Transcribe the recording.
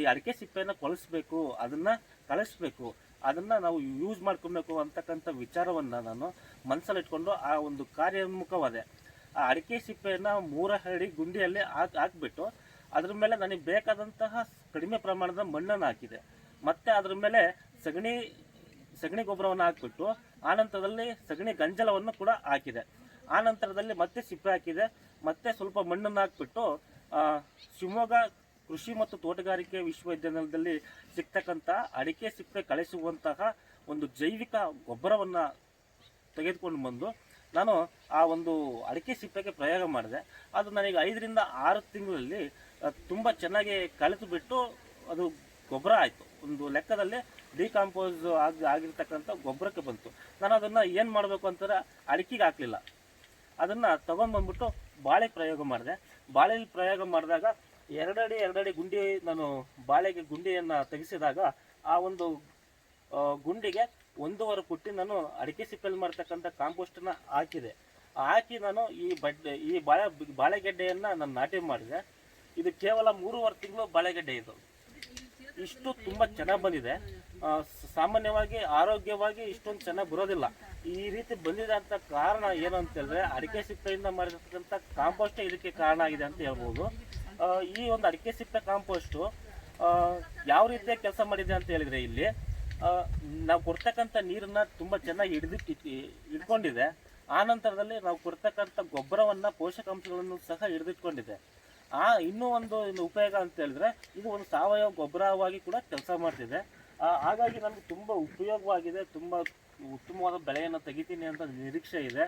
ಈ ಅಡಿಕೆ ಸಿಪ್ಪೆಯನ್ನು ಕೊಳಿಸ್ಬೇಕು ಅದನ್ನು ಕಳಿಸ್ಬೇಕು ಅದನ್ನು ನಾವು ಯೂಸ್ ಮಾಡ್ಕೊಬೇಕು ಅಂತಕ್ಕಂಥ ವಿಚಾರವನ್ನು ನಾನು ಮನಸ್ಸಲ್ಲಿಟ್ಕೊಂಡು ಆ ಒಂದು ಕಾರ್ಯೋನ್ಮುಖವಾದೆ ಆ ಅಡಿಕೆ ಸಿಪ್ಪೆಯನ್ನು ಮೂರ ಅಡಿ ಗುಂಡಿಯಲ್ಲಿ ಹಾಕಿ, ಹಾಕ್ಬಿಟ್ಟು ಅದ್ರ ಮೇಲೆ ನನಗೆ ಬೇಕಾದಂತಹ ಕಡಿಮೆ ಪ್ರಮಾಣದ ಮಣ್ಣನ್ನು ಹಾಕಿದೆ. ಮತ್ತು ಅದ್ರ ಮೇಲೆ ಸಗಣಿ ಸಗಣಿ ಗೊಬ್ಬರವನ್ನು ಹಾಕಿಬಿಟ್ಟು ಆನಂತರದಲ್ಲಿ ಸಗಣಿ ಗಂಜಲವನ್ನು ಕೂಡ ಹಾಕಿದೆ. ಆನಂತರದಲ್ಲಿ ಮತ್ತೆ ಸಿಪ್ಪೆ ಹಾಕಿದೆ. ಮತ್ತೆ ಸ್ವಲ್ಪ ಮಣ್ಣನ್ನು ಹಾಕಿಬಿಟ್ಟು ಶಿವಮೊಗ್ಗ ಕೃಷಿ ಮತ್ತು ತೋಟಗಾರಿಕೆ ವಿಶ್ವವಿದ್ಯಾನಿಲಯದಲ್ಲಿ ಸಿಗ್ತಕ್ಕಂಥ ಅಡಿಕೆ ಸಿಪ್ಪೆ ಕಳಿಸುವಂತಹ ಒಂದು ಜೈವಿಕ ಗೊಬ್ಬರವನ್ನು ತೆಗೆದುಕೊಂಡು ಬಂದು ನಾನು ಆ ಒಂದು ಅಡಿಕೆ ಸಿಪ್ಪೆಗೆ ಪ್ರಯೋಗ ಮಾಡಿದೆ. ಅದು ನನಗೆ ಐದರಿಂದ ಆರು ತಿಂಗಳಲ್ಲಿ ತುಂಬ ಚೆನ್ನಾಗಿ ಕಳೆದು ಬಿಟ್ಟು ಅದು ಗೊಬ್ಬರ ಆಯಿತು. ಒಂದು ಲೆಕ್ಕದಲ್ಲಿ ಡಿಕಾಂಪೋಸ್ ಆಗಿ, ಆಗಿರ್ತಕ್ಕಂಥ ಗೊಬ್ಬರಕ್ಕೆ ಬಂತು. ನಾನು ಅದನ್ನು ಏನು ಮಾಡಬೇಕು ಅಂತಾರೆ, ಅಡಿಕೆಗೆ ಹಾಕಲಿಲ್ಲ. ಅದನ್ನು ತೊಗೊಂಡ್ಬಂದ್ಬಿಟ್ಟು ಬಾಳೆ ಪ್ರಯೋಗ ಮಾಡಿದೆ. ಬಾಳೆಲಿ ಪ್ರಯೋಗ ಮಾಡಿದಾಗ ಎರಡಡಿ ಎರಡಡಿ ಗುಂಡಿ ನಾನು ಬಾಳೆಗೆ ಗುಂಡಿಯನ್ನು ತೆಗೆಸಿದಾಗ ಆ ಒಂದು ಗುಂಡಿಗೆ ಒಂದೂವರೆ ಪುಟ್ಟಿ ನಾನು ಅಡಿಕೆ ಸಿಪ್ಪೆಯಲ್ಲಿ ಮಾಡ್ತಕ್ಕಂಥ ಕಾಂಪೋಸ್ಟನ್ನು ಹಾಕಿದೆ. ಹಾಕಿ ನಾನು ಈ ಬಡ್ಡೆ ಈ ಬಾಳೆ, ಬಾಳೆಗೆಡ್ಡೆಯನ್ನು ನಾನು ನಾಟಿ ಮಾಡಿದೆ. ಇದು ಕೇವಲ ಮೂರುವರೆ ತಿಂಗಳು ಬಾಳೆಗೆಡ್ಡೆ ಇದು. ಇಷ್ಟು ತುಂಬ ಚೆನ್ನಾಗಿ ಬಂದಿದೆ. ಸಾಮಾನ್ಯವಾಗಿ, ಆರೋಗ್ಯವಾಗಿ ಇಷ್ಟೊಂದು ಚೆನ್ನಾಗಿ ಬರೋದಿಲ್ಲ. ಈ ರೀತಿ ಬಂದಿದೆ ಅಂತ ಕಾರಣ ಏನು ಅಂತ ಹೇಳಿದ್ರೆ ಅಡಿಕೆ ಸಿಪ್ಪೆಯಿಂದ ಮಾಡಿರ್ತಕ್ಕಂಥ ಕಾಂಪೋಸ್ಟೇ ಇದಕ್ಕೆ ಕಾರಣ ಆಗಿದೆ ಅಂತ ಹೇಳ್ಬೋದು. ಈ ಒಂದು ಅಡಿಕೆ ಸಿಪ್ಪೆ ಕಾಂಪೋಸ್ಟು ಯಾವ ರೀತಿಯ ಕೆಲಸ ಮಾಡಿದೆ ಅಂತ ಹೇಳಿದ್ರೆ ಇಲ್ಲಿ ನಾವು ಕೊಡ್ತಕ್ಕಂಥ ನೀರನ್ನು ತುಂಬ ಚೆನ್ನಾಗಿ ಹಿಡಿದಿಟ್ಟು ಇಟ್ಕೊಂಡಿದೆ ಆ ನಂತರದಲ್ಲಿ ನಾವು ಕೊಡ್ತಕ್ಕಂಥ ಗೊಬ್ಬರವನ್ನ ಪೋಷಕಾಂಶಗಳನ್ನು ಸಹ ಹಿಡಿದಿಟ್ಕೊಂಡಿದೆ. ಆ, ಇನ್ನೂ ಒಂದು ಉಪಯೋಗ ಅಂತ ಹೇಳಿದ್ರೆ, ಇದು ಒಂದು ಸಾವಯವ ಗೊಬ್ಬರವಾಗಿ ಕೂಡ ಕೆಲಸ ಮಾಡ್ತಿದೆ. ಹಾಗಾಗಿ ನನಗೆ ತುಂಬ ಉಪಯೋಗವಾಗಿದೆ, ತುಂಬ ಉತ್ತಮವಾದ ಬೆಳೆಯನ್ನು ತೆಗಿತೀನಿ ಅಂತ ನಿರೀಕ್ಷೆ ಇದೆ.